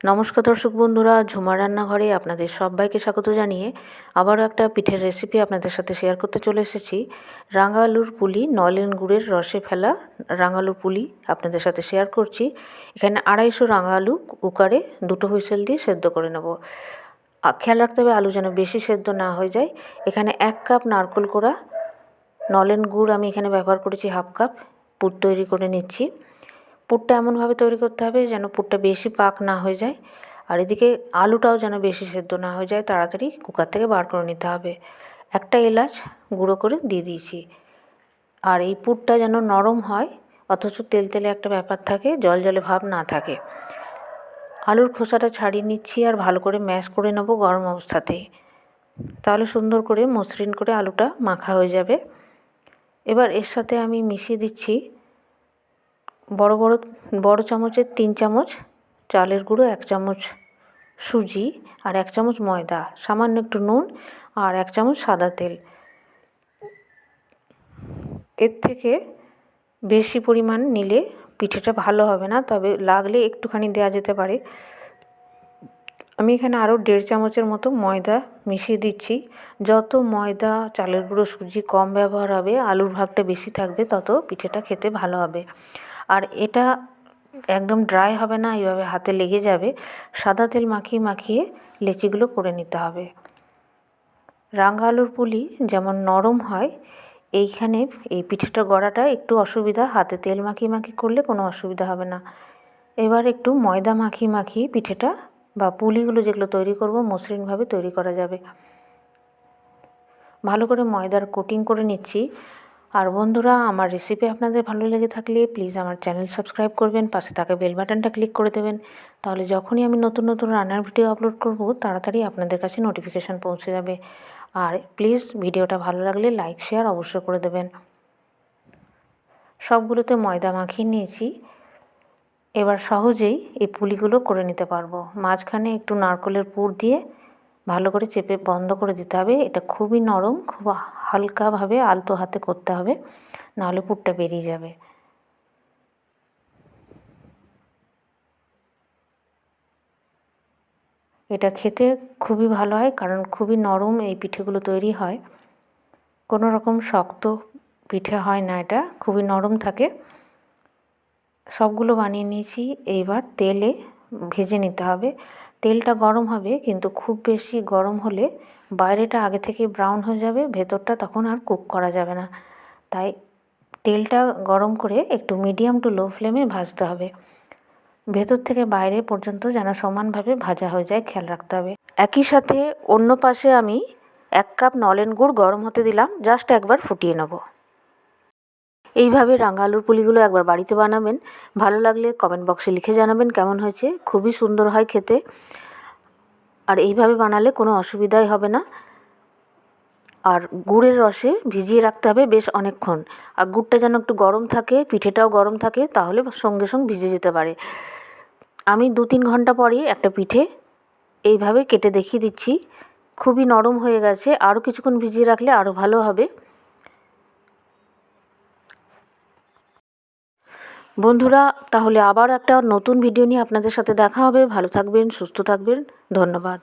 নমস্কার দর্শক বন্ধুরা ঝুমা রান্নাঘরে আপনাদের সবাইকে স্বাগত জানিয়ে আবারও একটা পিঠের রেসিপি আপনাদের সাথে শেয়ার করতে চলে এসেছি। রাঙা আলুর পুলি, নলেন গুড়ের রসে ফেলা রাঙা আলুর পুলি আপনাদের সাথে শেয়ার করছি। এখানে আড়াইশো রাঙা আলু কুকারে দুটো হুইসেল দিয়ে সেদ্ধ করে নেব। খেয়াল রাখতে হবে আলু যেন বেশি সেদ্ধ না হয়ে যায়। এখানে এক কাপ নারকোল কোড়া, নলেন গুড় আমি এখানে ব্যবহার করেছি হাফ কাপ, পুর তৈরি করে নিচ্ছি। পুরটা এমনভাবে তৈরি করতে হবে যেন পুরটা বেশি পাক না হয়ে যায়। আর এদিকে আলুটাও যেন বেশি সেদ্ধ না হয়ে যায়, তাড়াতাড়ি কুকার থেকে বার করে নিতে হবে। একটা এলাচ গুঁড়ো করে দিয়ে দিয়েছি। আর এই পুরটা যেন নরম হয়, অথচ তেল তেলে একটা ব্যাপার থাকে, জল জলে ভাব না থাকে। আলুর খোসাটা ছাড়িয়ে নিচ্ছি আর ভালো করে ম্যাশ করে নেব গরম অবস্থাতেই তাহলে সুন্দর করে মসৃণ করে আলুটা মাখা হয়ে যাবে। এবার এর সাথে আমি মিশিয়ে দিচ্ছি বড় বড় বড় চামচের তিন চামচ চালের গুঁড়ো, এক চামচ সুজি আর এক চামচ ময়দা, সামান্য একটু নুন আর এক চামচ সাদা তেল। এর থেকে বেশি পরিমাণ নিলে পিঠেটা ভালো হবে না, তবে লাগলে একটুখানি দেওয়া যেতে পারে। আমি এখানে আরও দেড় চামচের মতো ময়দা মিশিয়ে দিচ্ছি। যত ময়দা, চালের গুঁড়ো, সুজি কম ব্যবহার হবে, আলুর ভাবটা বেশি থাকবে, তত পিঠেটা খেতে ভালো হবে। আর এটা একদম ড্রাই হবে না, এইভাবে হাতে লেগে যাবে। সাদা তেল মাখিয়ে মাখিয়ে লেচিগুলো করে নিতে হবে। রাঙা আলুর পুলি যেমন নরম হয়, এইখানে এই পিঠেটা গড়াটা একটু অসুবিধা, হাতে তেল মাখিয়ে মাখিয়ে করলে কোনো অসুবিধা হবে না। এবার একটু ময়দা মাখিয়ে মাখিয়ে পিঠেটা বা পুলিগুলো যেগুলো তৈরি করব, মসৃণভাবে তৈরি করা যাবে। ভালো করে ময়দার কোটিং করে নিচ্ছি। আর বন্ধুরা, আমার রেসিপি আপনাদের ভালো লেগে থাকলে প্লিজ আমার চ্যানেল সাবস্ক্রাইব করবেন, পাশে থাকা বেল বাটনটা ক্লিক করে দেবেন। তাহলে যখনই আমি নতুন নতুন রান্নার ভিডিও আপলোড করব, তাড়াতাড়ি আপনাদের কাছে নোটিফিকেশান পৌঁছে যাবে। আর প্লিজ ভিডিওটা ভালো লাগলে লাইক শেয়ার অবশ্যই করে দেবেন। সবগুলোতে ময়দা মাখিয়ে নিয়েছি। এবার সহজেই এই পুলিগুলো করে নিতে পারব। মাঝখানে একটু নারকলের পুর দিয়ে ভালো করে চেপে বন্ধ করে দিতে হবে। এটা খুবই নরম, খুব হালকাভাবে আলতো হাতে করতে হবে, নাহলে পুরটা বেরিয়ে যাবে। এটা খেতে খুবই ভালো হয়, কারণ খুবই নরম এই পিঠেগুলো তৈরি হয়। কোনো রকম শক্ত পিঠে হয় না এটা, খুবই নরম থাকে। সবগুলো বানিয়ে নিয়েছি। এইবার তেলে ভেজে নিতে হবে। তেলটা গরম হবে, কিন্তু খুব বেশি গরম হলে বাইরেটা আগে থেকে ব্রাউন হয়ে যাবে, ভেতরটা তখন আর কুক করা যাবে না। তাই তেলটা গরম করে একটু মিডিয়াম টু লো ফ্লেমে ভাজতে হবে। ভেতর থেকে বাইরে পর্যন্ত যেন সমানভাবে ভাজা হয়ে যায়, খেয়াল রাখতে হবে। একই সাথে অন্য পাশে আমি এক কাপ নলেন গুড় গরম হতে দিলাম জাস্ট একবার ফুটিয়ে নেব। এইভাবে রাঙা আলুর পুলিগুলো একবার বাড়িতে বানাবেন। ভালো লাগলে কমেন্ট বক্সে লিখে জানাবেন কেমন হয়েছে। খুবই সুন্দর হয় খেতে। আর এইভাবে বানালে কোনো অসুবিধাই হবে না। আর গুড়ের রসে ভিজিয়ে রাখতে হবে বেশ অনেকক্ষণ। আর গুড়টা যেন একটু গরম থাকে, পিঠেটাও গরম থাকে, তাহলে সঙ্গে সঙ্গে ভিজে যেতে পারে। আমি দু তিন ঘণ্টা পরে একটা পিঠে এইভাবে কেটে দেখিয়ে দিচ্ছি। খুবই নরম হয়ে গেছে। আরও কিছুক্ষণ ভিজিয়ে রাখলে আরও ভালো হবে। বন্ধুরা, তাহলে আবার একটা নতুন ভিডিও নিয়ে আপনাদের সাথে দেখা হবে। ভালো থাকবেন, সুস্থ থাকবেন। ধন্যবাদ।